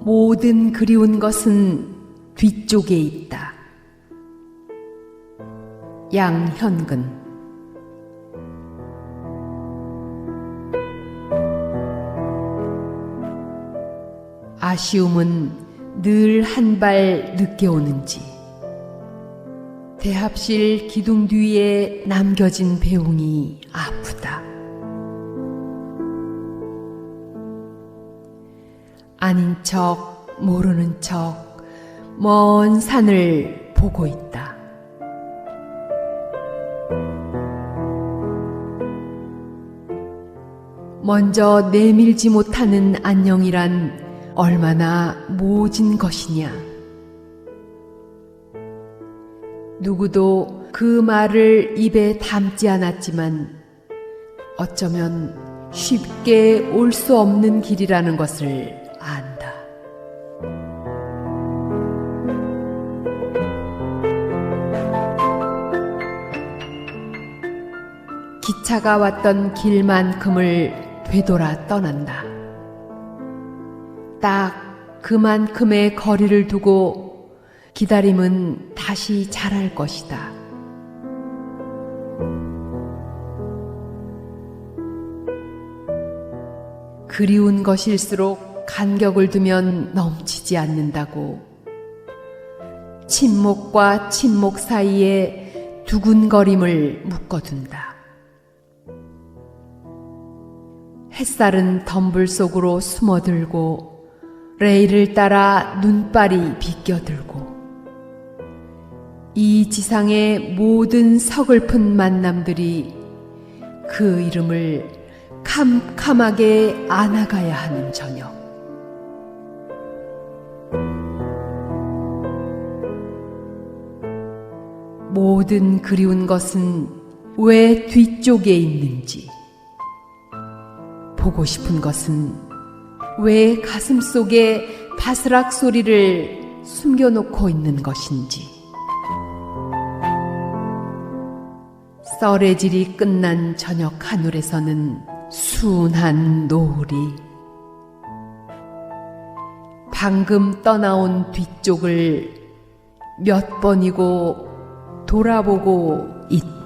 모든 그리운 것은 뒤쪽에 있다. 양현근 아쉬움은 늘 한 발 늦게 오는지 대합실 기둥 뒤에 남겨진 배웅이 아프다. 아닌 척, 모르는 척, 먼 산을 보고 있다. 먼저 내밀지 못하는 안녕이란 얼마나 모진 것이냐. 누구도 그 말을 입에 담지 않았지만 어쩌면 쉽게 올 수 없는 길이라는 것을 기차가 왔던 길만큼을 되돌아 떠난다. 딱 그만큼의 거리를 두고 기다림은 다시 자랄 것이다. 그리운 것일수록 간격을 두면 넘치지 않는다고. 침묵과 침묵 사이에 두근거림을 묶어둔다. 햇살은 덤불 속으로 숨어들고 레일을 따라 눈발이 비껴들고 이 지상의 모든 서글픈 만남들이 그 이름을 캄캄하게 안아가야 하는 저녁. 모든 그리운 것은 왜 뒤쪽에 있는지, 보고 싶은 것은 왜 가슴 속에 바스락 소리를 숨겨놓고 있는 것인지, 썰의질이 끝난 저녁 하늘에서는 순한 노을이 방금 떠나온 뒤쪽을 몇 번이고 돌아보고 있다.